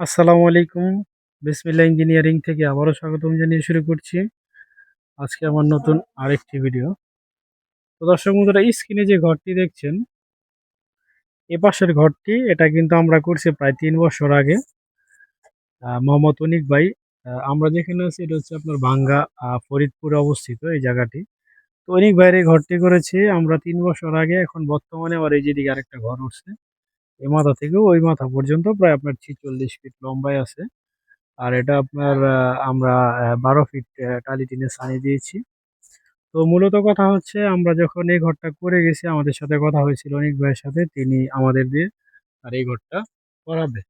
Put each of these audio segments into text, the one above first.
আসসালামু আলাইকুম। বিসমিল্লাহ ইঞ্জিনিয়ারিং থেকে আবারও স্বাগতম জানিয়ে শুরু করছি। আজকে আমার নতুন আরেকটি ভিডিও। তো দর্শক বন্ধুরা স্ক্রিনে যে ঘরটি দেখছেন, এ পাশের ঘরটি, এটা কিন্তু আমরা করছি প্রায় তিন বছর আগে। মোহাম্মদ অনিক ভাই আমরা যেখানে আছি, এটা হচ্ছে আপনার ভাঙ্গা ফরিদপুরে অবস্থিত এই জায়গাটি। তো অনিক ভাইয়ের এই ঘরটি করেছি আমরা তিন বছর আগে, এখন বর্তমানে আবার এই যেদিকে আরেকটা ঘর উঠছে। এই মাথা থেকে ওই মাথা পর্যন্ত প্রায় আপনার ছিচল্লিশ ফিট লম্বায় আছে। আর এটা আপনার আমরা বারো ফিট টালি টিনে সানি দিয়েছি। তো মূলত কথা হচ্ছে আমরা যখন এই ঘরটা করে গেছি, আমাদের সাথে কথা হয়েছিল অনেক ভাইয়ের সাথে, তিনি আমাদের দিয়ে আর এই ঘরটা করাবে।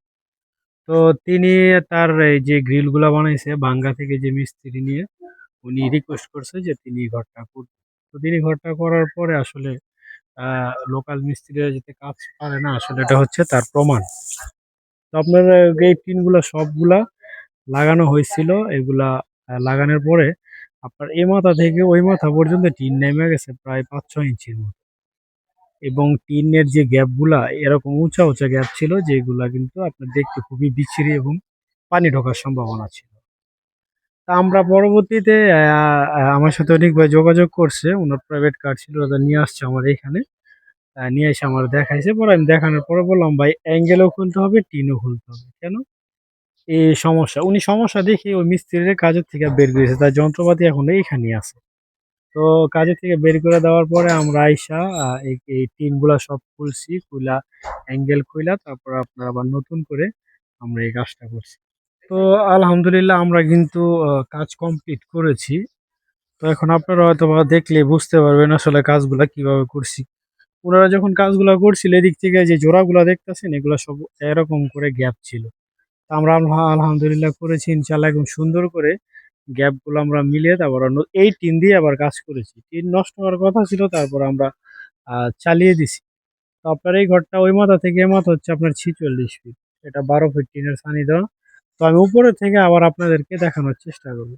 তো তিনি তার এই যে গ্রিলগুলা বানাইছে, বাঙ্গা থেকে যে মিস্ত্রি নিয়ে, উনি রিকোয়েস্ট করছে যে তিনি ঘরটা করবেন তো তিনি ঘরটা করার পরে আসলে লোকাল মিস্ত্রিরা যেতে কাজ পারে না, আসলে এটা হচ্ছে তার প্রমাণ। তো আপনার এই টিনগুলা সবগুলা লাগানো হয়েছিল, এগুলা লাগানোর পরে আপনার এ মাথা থেকে ওই মাথা পর্যন্ত টিন নেমে গেছে প্রায় পাঁচ ছয় ইঞ্চির মতো। এবং টিনের যে গ্যাপগুলা, এরকম উঁচা উঁচা গ্যাপ ছিল, যেগুলা কিন্তু আপনার দেখতে খুবই বিচ্ছিরি এবং পানি ঢোকার সম্ভাবনা ছিল। তা আমরা পরবর্তীতে আমার সাথে অনেক ভাই যোগাযোগ করছে ওনার প্রাইভেট কার ছিল ওটা নিয়ে আসছে আমার এখানে। নিয়ে এসে আমার দেখাইছে। পরে আমি দেখানোর পরে বললাম, ভাই অ্যাঙ্গেলও খুলতে হবে, টিনও খুলতে হবে, কেন? এই সমস্যা, উনি সমস্যা দেখে ওই মিস্ত্রির কাজের থেকে বের করেছে তার যন্ত্রপাতি এখন এইখানেই আছে। তো কাজের থেকে বের করে দেওয়ার পরে আমরা আইসা এই টিনগুলা সব খুলছি খুলা অ্যাঙ্গেল খুইলা, তারপর আপনার আবার নতুন করে আমরা এই কাজটা করছি। তো আলহামদুলিল্লাহ আমরা কিন্তু কাজ কমপ্লিট করেছি। তো এখন আপনারা হয়তো দেখলে বুঝতে পারবেন আসলে কাজগুলা কীভাবে করছি ওনারা যখন কাজগুলা করছিল, এদিক থেকে যে জোড়াগুলা দেখতেছেন, এগুলো সব এরকম করে গ্যাপ ছিল। আমরা আলহা- আলহামদুলিল্লাহ করেছি ইনশাল্লাহ একদম সুন্দর করে গ্যাপগুলো আমরা মিলিয়ে তারপর এই টিন দিয়ে আবার কাজ করেছি। টিন নষ্ট হওয়ার কথা ছিল, তারপর আমরা চালিয়ে দিছি। তো আপনার এই ঘরটা ওই মাথা থেকে এই মাথা হচ্ছে আপনার ছিচল্লিশ ফিট এটা বারো ফিট টিনের সানি দেওয়া। তো আমি উপরে থেকে আবার আপনাদেরকে দেখানোর চেষ্টা করব।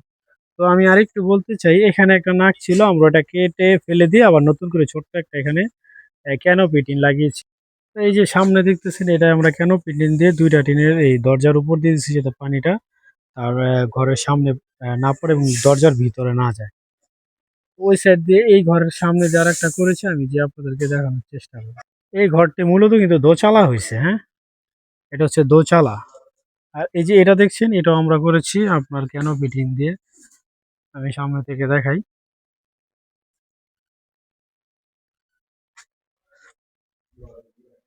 তো আমি আরেকটু বলতে চাই, এখানে একটা নাক ছিল, আমরা ওটা কেটে ফেলে দিয়ে আবার নতুন করে ছোট্ট একটা এখানে ক্যানোপি টিন লাগিয়েছি? এই যে সামনে দেখতেছেন, এটা আমরা ক্যানোপি টিন দিয়ে দুইটা টিনের এই দরজার উপর দিয়ে দিচ্ছি যাতে পানিটা আর ঘরের সামনে না পড়ে এবং দরজার ভিতরে না যায়। ওই সাইড দিয়ে এই ঘরের সামনে যার একটা করেছে, আমি যে আপনাদেরকে দেখানোর চেষ্টা করি এই ঘরটি মূলত কিন্তু দোচালা হয়েছে হ্যাঁ? এটা হচ্ছে দোচালা। আর এই যে এটা দেখছেন, এটাও আমরা করেছি। আপনার কেন পিটিং দিয়ে? আমি সামনে থেকে দেখাই।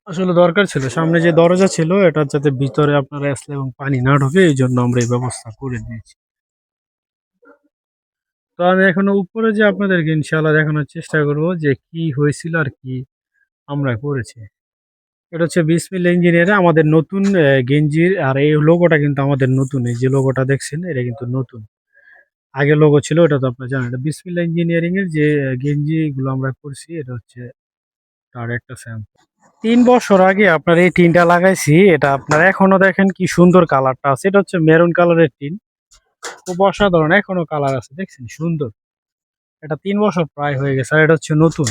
আসলে দরকার ছিল। সামনে যে দরজা ছিল এটা যাতে ভিতরে আপনারা আসলে এবং পানি না ঢোকে, এই জন্য আমরা এই ব্যবস্থা করে দিয়েছি। তো আমি এখনও উপরে যে আপনাদেরকে ইনশাআল্লাহ দেখানোর চেষ্টা করব যে কি হয়েছিল আর কি আমরা করেছি। এটা হচ্ছে বিসমিল ইঞ্জিনিয়ারে, আমাদের নতুন গেঞ্জির, আর এই লোগোটা কিন্তু আমাদের নতুন। এই যে লোগোটা দেখছেন, এটা কিন্তু নতুন। আগে লোগো ছিল, এটা তো আপনারা জানেন। এটা বিসমিল্লা ইঞ্জিনিয়ারিং এর যে গেঞ্জিগুলো আমরা করছি, এটা হচ্ছে তার একটা স্যাম্পল তিন বছর আগে আপনার এই টিনটা লাগাইছি, এটা আপনার এখনও দেখেন কি সুন্দর কালারটা আছে। এটা হচ্ছে মেরুন কালারের টিন। খুব অসাধারণ, এখনও কালার আছে, দেখছেন? সুন্দর। এটা তিন বছর প্রায় হয়ে গেছে, আর এটা হচ্ছে নতুন।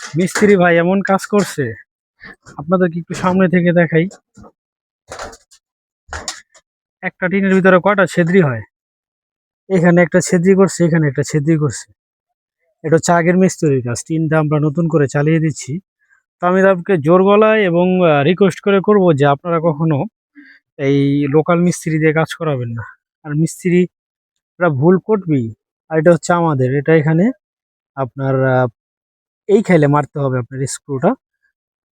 মিস্ত্রি ভাই এমন কাজ করছে, আপনাদেরকে একটু সামনে থেকে দেখাই। একটা টিনের ভিতরে কয়টা ছেদ্রি হয়? এখানে একটা ছেদ্রি করছে, এখানে একটা ছেদ্রি করছে। এটা হচ্ছে আগের মিস্ত্রির কাজ, টিনটা আমরা নতুন করে চালিয়ে দিচ্ছি। তো আমি তাদেরকে জোর গলায় এবং রিকোয়েস্ট করে করব যে আপনারা কখনো এই লোকাল মিস্ত্রি দিয়ে কাজ করাবেন না। আর মিস্ত্রি ভুল করবেই আর এটা হচ্ছে আমাদের, এটা এখানে আপনার এই খাইলে মারতে হবে আপনার স্ক্রুটা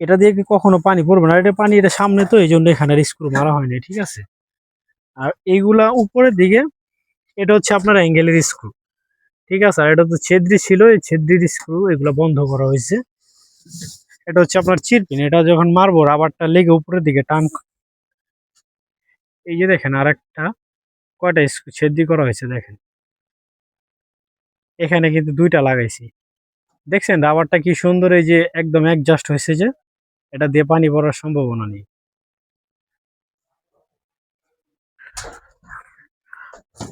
এটা দিয়ে কি কখনো পানি পড়বে না এটা পানি এটা সামনে তো এই জন্য এখানে স্ক্রু মারা হয়নি ঠিক আছে? আর এইগুলা উপরের দিকে, এটা হচ্ছে আপনার অ্যাঙ্গেলের স্ক্রু ঠিক আছে? আর এটা তো ছেদ্রি ছিল, এই ছেদ্রির স্ক্রু এগুলো বন্ধ করা হয়েছে। এটা হচ্ছে আপনার চিরপিন, এটা যখন মারবো, রাবারটা লেগে উপরের দিকে টান এই যে দেখেন আর একটা কয়টা ছেদ্রি করা হয়েছে দেখেন। এখানে কিন্তু দুইটা লাগাইছি। দেখছেন রাবারটা কি সুন্দর, এই যে একদম অ্যাডজাস্ট হয়েছে যে, এটা দিয়ে পানি পড়ার সম্ভাবনা নেই।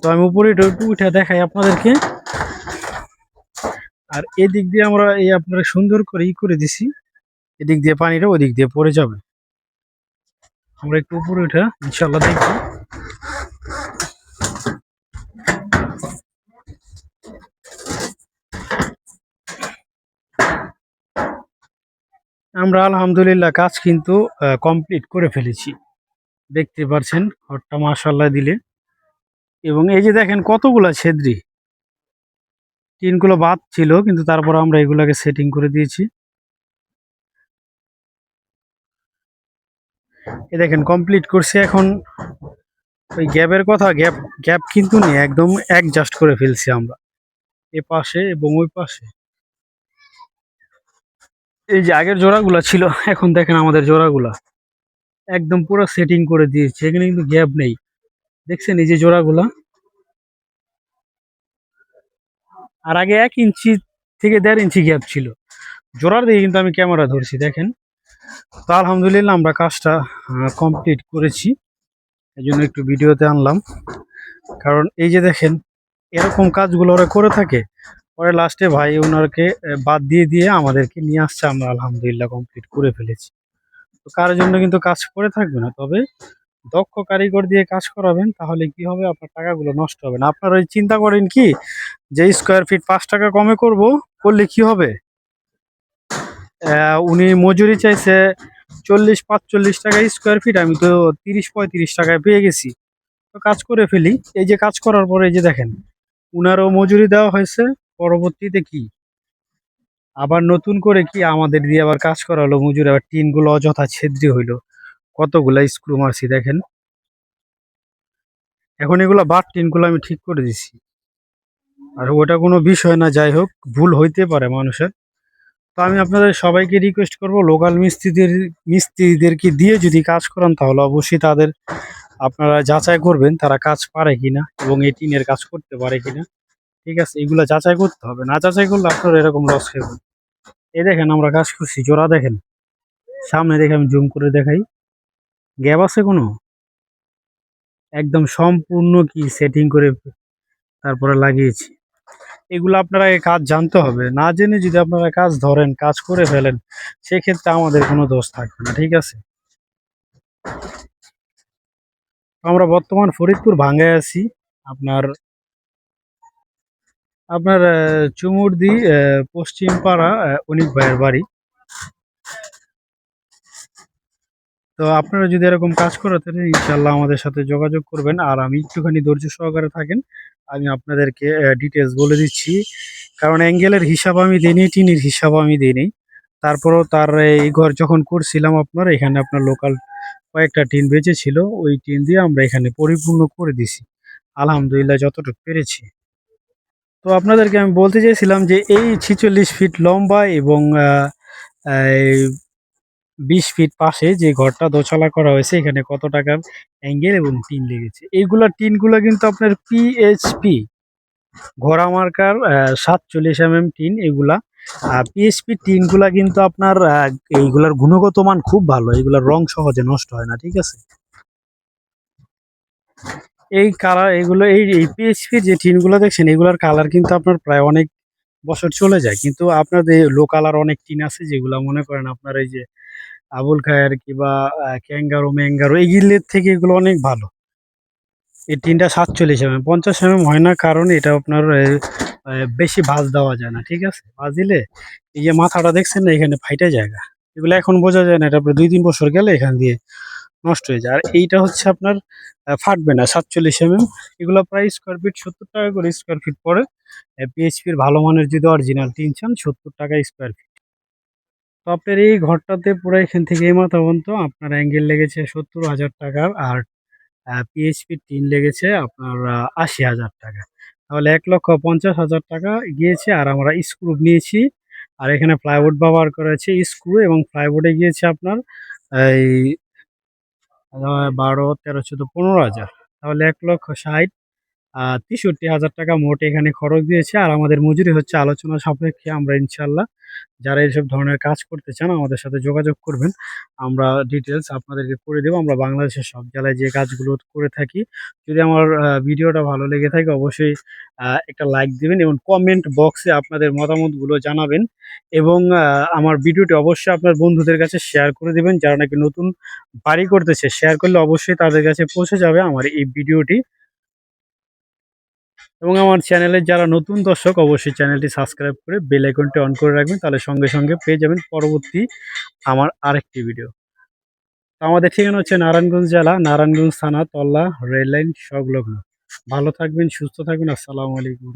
তো আমি উপরে উঠে দেখাই আপনাদেরকে। আর এদিক দিয়ে আমরা এই আপনারা সুন্দর করে ই করে দিছি। এদিক দিয়ে পানিটা ওদিক দিয়ে পড়ে যাবে। আমরা একটু উপরে উঠে ইনশাল্লাহ দেখি আমরা আলহামদুলিল্লাহ কাজ কিন্তু কমপ্লিট করে ফেলেছি। দেখতে পারছেন ঘরটা মাশাল্লাহ দিলে। এবং এই যে দেখেন কতগুলা ছেদ্রি। টিনগুলো বাদ ছিল, কিন্তু তারপর আমরা এগুলাকে সেটিং করে দিয়েছি। এই দেখেন কমপ্লিট করছে এখন। ওই গ্যাপের কথা, গ্যাপ গ্যাপ কিন্তু নেই, একদম অ্যাডজাস্ট করে ফেলছি আমরা। এ পাশে এবং ওই পাশে। এই যে আগের জোড়াগুলা ছিল, এখন দেখেন আমাদের জোড়াগুলা। একদম পুরো সেটিং করে দিয়েছি, এখানে কিন্তু গ্যাপ নেই। দেখছেন এই যে জোড়াগুলা? আর আগে এক ইঞ্চি থেকে দেড় ইঞ্চি গ্যাপ ছিল। জোড়ার দিকে কিন্তু আমি ক্যামেরা ধরছি, দেখেন। তো আলহামদুলিল্লাহ আমরা কাজটা কমপ্লিট করেছি। এই জন্য একটু ভিডিওতে আনলাম। কারণ এই যে দেখেন, এরকম কাজগুলো ওরা করে থাকে, পরে লাস্টে ভাই ওনারকে বাদ দিয়ে দিয়ে আমাদেরকে নিয়ে আসছে। আমরা আলহামদুলিল্লাহ কমপ্লিট করে ফেলেছি। তো কার জন্য কিন্তু কাজ করে থাকবে না। তবে দক্ষ কারিগর দিয়ে কাজ করাবেন, তাহলে কি হবে? আপনার টাকাগুলো নষ্ট হবে না। আপনারা ওই চিন্তা করেন কি, যে স্কোয়ার ফিট পাঁচ টাকা কমে করব, করলে কি হবে? উনি মজুরি চাইছে চল্লিশ, পাঁচচল্লিশ টাকা স্কোয়ার ফিট আমি তো তিরিশ, পঁয়ত্রিশ টাকায় পেয়ে গেছি। তো কাজ করে ফেলি। এই যে কাজ করার পরে এই যে দেখেন, উনারও মজুরি দেওয়া হয়েছে, পরবর্তীতে কি? আবার নতুন করে কি আমাদের দিয়ে আবার কাজ করা হলো, মজুরি, আবার টিনগুলো অযথা ছেদ্রি হইল। কতগুলা স্ক্রু মারছি দেখেন। এখন এগুলা বার টিনগুলো আমি ঠিক করে দিছি। আর ওটা কোনো বিষয় না, যাই হোক, ভুল হইতে পারে মানুষের। তো আমি আপনাদের সবাইকে রিকোয়েস্ট করব লোকাল মিস্ত্রিদের, মিস্ত্রিদেরকে দিয়ে যদি কাজ করান, তাহলে অবশ্যই তাদের আপনারা যাচাই করবেন তারা কাজ পারে কিনা এবং এই টিনের কাজ করতে পারে কিনা। ঠিক আছে, এগুলো যাচাই করতে হবে। না যাচাই করলে আপনারা এরকম লস খাবেন এই দেখেন আমরা কাজ করছি, জোড়া দেখেন। সামনে দেখে আমি জুম করে দেখাই। গ্যাপ আছে কোনো? একদম সম্পূর্ণ কি সেটিং করে তারপরে লাগিয়েছি। এগুলো আপনারা কাজ জানতে হবে। না জেনে যদি আপনারা কাজ ধরেন কাজ করে ফেলেন সেক্ষেত্রে আমাদের কোনো দোষ থাকবে না ঠিক আছে? আমরা বর্তমান ফরিদপুর ভাঙ্গায় আছি। আপনার আপনার চুমুরদি আহ, পশ্চিম পাড়া আহ, অনিক ভাইয়ের বাড়ি। তো আপনারা যদি এরকম কাজ করে তাহলে ইনশাল্লাহ আমাদের সাথে যোগাযোগ করবেন। আর আমি একটুখানি ধৈর্য সহকারে থাকেন। আমি আপনাদেরকে ডিটেলস বলে দিচ্ছি। কারণ অ্যাঙ্গেলের হিসাব আমি দিইনি, টিনির হিসাব আমি দিইনি। তারপরেও তার এই ঘর যখন করছিলাম আপনার, এখানে আপনার লোকাল কয়েকটা টিন বেঁচে ছিল ওই টিন দিয়ে আমরা এখানে পরিপূর্ণ করে দিছি আলহামদুলিল্লাহ যতটুকু পেরেছি। তো আপনাদেরকে আমি বলতে চাইছিলাম যে এই ছিচল্লিশ ফিট লম্বা এবং বিশ ফিট পাশে যে ঘরটা দোচালা করা হয়েছে, এখানে কত টাকার অ্যাঙ্গেল এবং টিন লেগেছে। এইগুলা টিনগুলো কিন্তু আপনার পিএইচপি ঘোড়া মার্কার সাতচল্লিশ এম এম টিন এগুলা। পিএইচপি টিনগুলা কিন্তু আপনার এইগুলার গুণগত মান খুব ভালো, এইগুলার রং সহজে নষ্ট হয় না, ঠিক আছে? এই কালার এগুলো এই এই পিএইচপির যে টিনগুলো দেখছেন এগুলার কালার কিন্তু আপনার প্রায় অনেক বছর চলে যায়। কিন্তু আপনাদের লো কালার অনেক টিন আছে যেগুলো মনে করেন আপনার এই যে আবুল খায়ের কিংবা ক্যাঙ্গারো, ম্যাঙ্গারো এগুলোর থেকে এগুলো অনেক ভালো। এই টিনটা সাতচল্লিশ এমএম পঞ্চাশ এমএম হয় না কারণ এটা আপনার বেশি ভাঁজ দেওয়া যায় না, ঠিক আছে? ভাঁজ দিলে এই যে মাথাটা দেখছেন না, এখানে ফাইটা জায়গা। এগুলো এখন বোঝা যায় না, এটা আপনার দুই তিন বছর গেলে এখান দিয়ে নষ্ট হয়ে যায়। আর এইটা হচ্ছে আপনার ফাটবে না, সাতচল্লিশ এমএম এগুলো প্রায় স্কোয়ার ফিট সত্তর টাকা করে স্কোয়ার ফিট পড়ে। পিএইচপির ভালো মানের যদি অরিজিনাল টিন চান, সত্তর টাকা স্কোয়ার ফিট তো আপনার এই ঘরটাতে পুরো এখান থেকে মাথা পর্যন্ত আপনার অ্যাঙ্গেল লেগেছে সত্তর হাজার টাকার আর পিএইচপি টিন লেগেছে আপনার আশি হাজার টাকা। তাহলে এক লক্ষ পঞ্চাশ হাজার টাকা গিয়েছে আর আমরা স্ক্রু নিয়েছি। আর এখানে প্লাইউড ব্যবহার করেছি স্ক্রু এবং প্লাইউডে গিয়েছে আপনার, এই বারো, তেরো, চোদ্দ, পনেরো হাজার। তাহলে এক লক্ষ ষাট তেষট্টি হাজার টাকা মোট এখানে খরচ দিয়েছে। আর আমাদের মজুরি হচ্ছে আলোচনা সাপেক্ষে আমরা ইনশাল্লাহ যারা এইসব ধরনের কাজ করতে চান আমাদের সাথে যোগাযোগ করবেন। আমরা ডিটেলস আপনাদেরকে করে দেবো। আমরা বাংলাদেশের সব জেলায় যে কাজগুলো করে থাকি। যদি আমার ভিডিওটা ভালো লেগে থাকে অবশ্যই একটা লাইক দিবেন এবং কমেন্ট বক্সে আপনাদের মতামতগুলো জানাবেন। এবং আমার ভিডিওটি অবশ্যই আপনার বন্ধুদের কাছে শেয়ার করে দিবেন। যারা নাকি নতুন বাড়ি করতেছে শেয়ার করলে অবশ্যই তাদের কাছে পৌঁছে যাবে আমার এই ভিডিওটি। এবং আমার চ্যানেলে যারা নতুন দর্শক, অবশ্যই চ্যানেলটি সাবস্ক্রাইব করে বেল আইকনটি অন করে রাখবেন। তাহলে সঙ্গে সঙ্গে পেয়ে যাবেন পরবর্তী আমার আরেকটি ভিডিও। তো আমাদের ঠিকানা হচ্ছে নারায়ণগঞ্জ জেলা, নারায়ণগঞ্জ থানা, তল্লা, রেললাইন সংলগ্ন ভালো থাকবেন, সুস্থ থাকবেন। আসসালামু আলাইকুম।